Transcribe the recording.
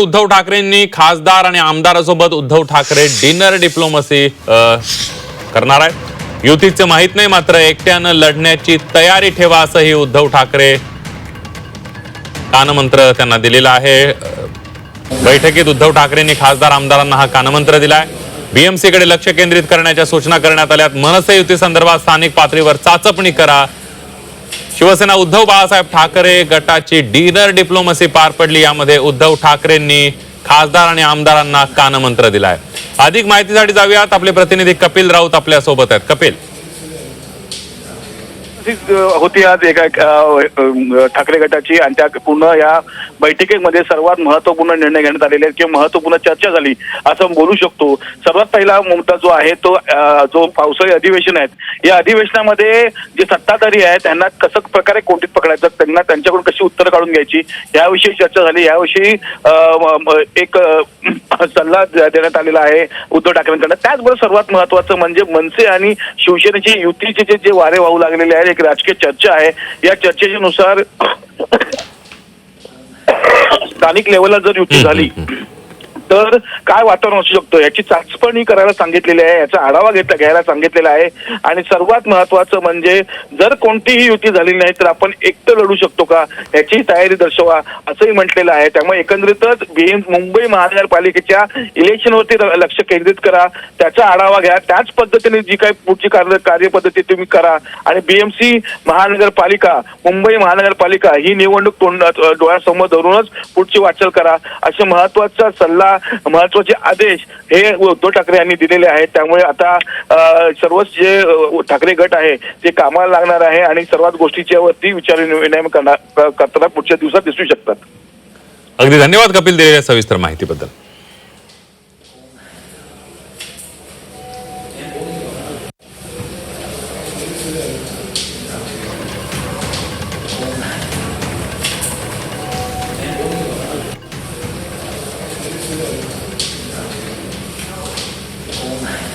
उद्धव ठाकरेंनी खासदार आणि आमदारासोबत उद्धव ठाकरे डिनर डिप्लोमसी करणार आहेत. युतीचे माहीत नाही मात्र एकट्यानं लढण्याची तयारी ठेवा असंही उद्धव ठाकरे कानमंत्र त्यांना दिलेला आहे. बैठकीत उद्धव ठाकरेंनी खासदार आमदारांना हा कानमंत्र दिलाय बीएमसी कडे लक्ष केंद्रित करण्याच्या सूचना करण्यात आल्यात. मनसे युती संदर्भात स्थानिक पातळीवर चाचपणी करा. शिवसेना उद्धव बाळासाहेब ठाकरे गटाची डिनर डिप्लोमसी पार पडली. यामध्ये उद्धव ठाकरेंनी खासदार आणि आमदारांना कानमंत्र दिलाय. अधिक माहितीसाठी जाऊयात. आपले प्रतिनिधी कपिल राऊत आपल्यासोबत आहेत. कपिल. अशीच, होती आज एका ठाकरे गटाची आणि त्या पूर्ण या बैठकीमध्ये सर्वात महत्त्वपूर्ण निर्णय घेण्यात आलेले आहेत किंवा महत्त्वपूर्ण चर्चा झाली असं बोलू शकतो. सर्वात पहिला मुद्दा जो आहे तो जो पावसाळी अधिवेशन आहे या अधिवेशनामध्ये जे सत्ताधारी आहेत त्यांना कसं प्रकारे कोटीत पकडायचं त्यांना त्यांच्याकडून कशी उत्तरं काढून घ्यायची याविषयी चर्चा झाली. याविषयी एक सल्ला देण्यात आलेला आहे उद्धव ठाकरेंकडनं. त्याचबरोबर सर्वात महत्वाचं म्हणजे मनसे आणि शिवसेनेची युतीचे जे जे वारे वाहू लागलेले आहेत एक राजकीय चर्चा आहे. या चर्चेनुसार स्थानिक लेवलला जर युती झाली तर काय वातावरण असू शकतं? याची चाचपणी करायला सांगितलेली आहे याचा आढावा घेतला घ्यायला सांगितलेला आहे. आणि सर्वात महत्वाचं म्हणजे जर कोणतीही युती झालेली नाही तर आपण एकटं लढू शकतो का? याची तयारी दर्शवा असंही म्हटलेलं आहे. त्यामुळे एकंदरीतच बीएम मुंबई महानगरपालिकेच्या इलेक्शनवरती लक्ष केंद्रित करा. त्याचा आढावा घ्या. त्याच पद्धतीने जी काही पुढची कार्य कार्यपद्धती तुम्ही करा. आणि बीएमसी महानगरपालिका मुंबई महानगरपालिका ही निवडणूक तोंड डोळ्यासमोर धरूनच पुढची वाटचाल करा. असे महत्त्वाचा सल्ला महत्त्वाचे आदेश हे उद्धव ठाकरे यांनी दिलेले आहेत. त्यामुळे आता सर्वच जे ठाकरे गट आहे ते कामाला लागणार आहे आणि सर्वात गोष्टीच्या वरती विचार निर्णय करणार करताना पुढच्या दिवसात दिसू शकतात. अगदी धन्यवाद कपिल दिलेल्या सविस्तर माहितीबद्दल. all night.